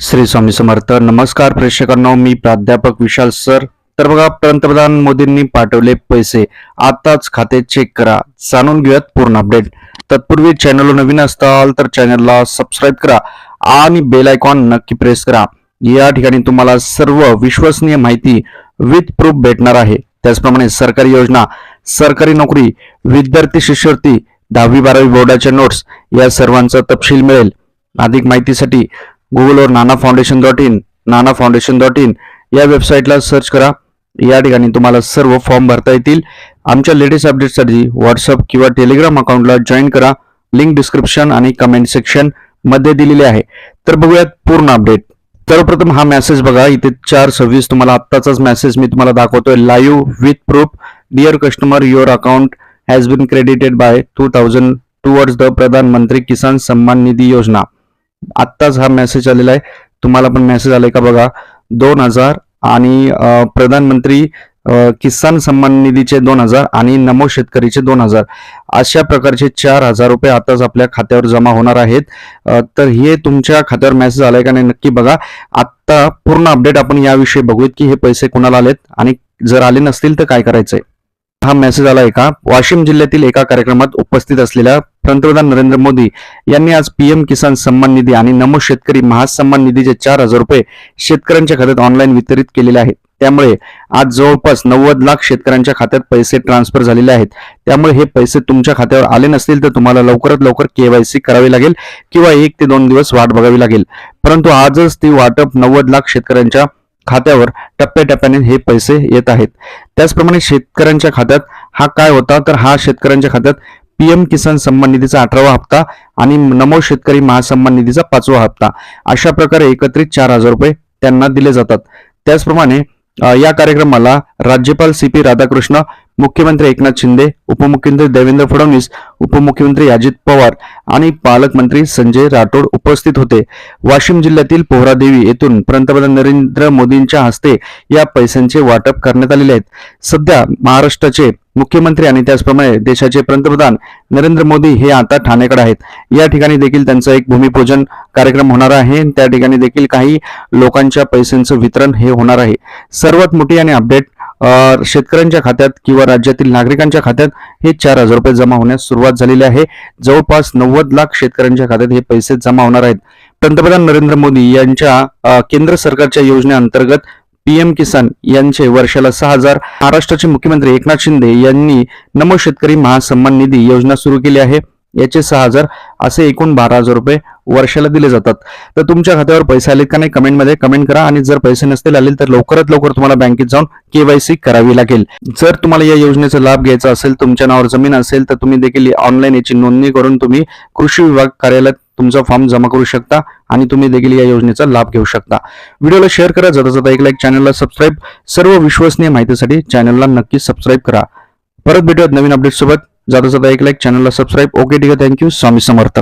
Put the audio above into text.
श्री स्वामी समर्थ. नमस्कार प्रेक्षकांना मी प्राध्यापक विशाल सर. तर बघा पंतप्रधान मोदींनी पाठवले पैसे. आताच खाते चेक करा. जाणून घेऊयात पूर्ण अपडेट तत्पूर्वी चॅनल नवीन असताल तर चॅनलला सबस्क्राईब करा आणि बेल आयकॉन नक्की प्रेस करा. या ठिकाणी तुम्हाला सर्व विश्वसनीय माहिती विथ प्रूफ भेटणार आहे. त्याचप्रमाणे सरकारी योजना सरकारी नोकरी विद्यार्थी शिष्यवृत्ती दहावी बारावी बोर्डाच्या नोट्स या सर्वांचा तपशील मिळेल. अधिक माहितीसाठी गुगलवर Nana foundation dot in Nana foundation dot in या वेबसाईटला सर्च करा. या ठिकाणी तुम्हाला सर्व फॉर्म भरता येतील. आमच्या लेटेस्ट अपडेटसाठी व्हॉट्सअप किंवा टेलिग्राम अकाउंटला जॉईन करा. लिंक डिस्क्रिप्शन आणि कमेंट सेक्शनमध्ये दिलेले आहे. तर बघूयात पूर्ण अपडेट सर्वप्रथम हा मेसेज बघा. इथे चार सव्वीस तुम्हाला आत्ताचाच मेसेज मी तुम्हाला दाखवतोय. Live with proof dear customer your account has been credited by two thousand towards the Pradhan Mantri Kisan Samman निधी योजना आत्ताच हा मेसेज आलेला आहे. तुम्हाला पण मेसेज आलाय का बघा? दोन हजार आणि प्रधानमंत्री किसान सन्मान निधीचे दोन हजार आणि नमो शेतकरीचे दोन हजार. अशा प्रकारचे चार हजार रुपये आताच आपल्या खात्यावर जमा होणार आहेत. तर हे तुमच्या खात्यावर मेसेज आलाय का नाही नक्की बघा. आत्ता पूर्ण अपडेट आपण याविषयी बघूयात की हे पैसे कुणाला आलेत आणि जर आले नसतील तर काय करायचंय? हा मेसेज आलाय का? वाशिम जिल्ह्यातील एका कार्यक्रमात उपस्थित असलेल्या पंतप्रधान नरेंद्र मोदी यांनी आज पीएम किसान सन्मान निधी आणि नमो शेतकरी महासन्मान निधीचे चार हजार रुपये शेतकऱ्यांच्या खात्यात ऑनलाईन वितरित केलेले आहेत. त्यामुळे आज जवळपास नव्वद लाख शेतकऱ्यांच्या खात्यात पैसे ट्रान्सफर झालेले आहेत. त्यामुळे हे पैसे तुमच्या खात्यावर आले नसतील तर तुम्हाला लवकरात लवकर केवायसी करावी लागेल किंवा एक ते दोन दिवस वाट बघावी लागेल. परंतु आजच ती वाटप नव्वद लाख शेतकऱ्यांच्या खात्यावर टप्प्याटप्प्याने हे पैसे येत आहेत. त्याचप्रमाणे शेतकऱ्यांच्या खात्यात हा काय होता? तर हा शेतकऱ्यांच्या खात्यात पीएम किसान सन्मान निधीचा अठरावा हप्ता आणि नमो शेतकरी महासन्मान निधीचा पाचवा हप्ता. अशा प्रकारे एकत्रित चार हजार रुपये त्यांना दिले जातात. त्याचप्रमाणे या कार्यक्रमाला राज्यपाल सी पी राधाकृष्ण मुख्यमंत्री एकनाथ शिंदे उपमुख्यमंत्री देवेंद्र फडणवीस उपमुख्यमंत्री अजित पवार आणि पालकमंत्री संजय राठोड उपस्थित होते. वाशिम जिल्ह्यातील पोहरादेवी येथून पंतप्रधान नरेंद्र मोदींच्या हस्ते या पैशांचे वाटप करण्यात आलेले आहेत. सध्या महाराष्ट्राचे मुख्यमंत्री आणि त्याचप्रमाणे देशाचे पंतप्रधान नरेंद्र मोदी हे आता ठाण्याकडे आहेत. या ठिकाणी देखील त्यांचं एक भूमिपूजन कार्यक्रम होणार आहे. त्या ठिकाणी देखील काही लोकांच्या पैशांचं वितरण हे होणार आहे. सर्वात मोठी आणि अपडेट शेतकऱ्यांच्या खात्यात किंवा राज्यातील नागरिकांच्या खात्यात हे चार हजार रुपये जमा होण्यास सुरुवात झालेली आहे. जवळपास नव्वद लाख शेतकऱ्यांच्या खात्यात हे पैसे जमा होणार आहेत. पंतप्रधान नरेंद्र मोदी यांच्या केंद्र सरकारच्या योजनेअंतर्गत पीएम किसान यांचे वर्षाला सहा हजार महाराष्ट्राचे मुख्यमंत्री एकनाथ शिंदे यांनी नमो शेतकरी महासन्मान निधी योजना सुरू केली आहे. याचे सहा हजार असे एकूण बारा हजार रुपये वर्षाला दिले जातात. तर तुमच्या खात्यावर पैसे आलेत का नाही कमेंटमध्ये कमेंट करा आणि जर पैसे नसतील आले तर लवकरात लवकर तुम्हाला बँकेत जाऊन केवायसी करावी लागेल. जर तुम्हाला या योजनेचा लाभ घ्यायचा असेल तुमच्या नावावर जमीन असेल तर तुम्ही देखील ऑनलाईन याची नोंदणी करून तुम्ही कृषी विभाग कार्यालयात तुमचा फॉर्म जमा करू शकता आणि तुम्ही देखील या योजनेचा लाभ घेऊ शकता. व्हिडिओला शेअर करा जाता जाता एक लाईक चॅनलला सबस्क्राईब सर्व विश्वसनीय माहितीसाठी चॅनलला नक्की सबस्क्राईब करा. परत भेटूयात नवीन अपडेट सोबत. जाता जाता एक लाईक चॅनलला सबस्क्राईब ओके ठीक आहे. Thank you Swami Samarth.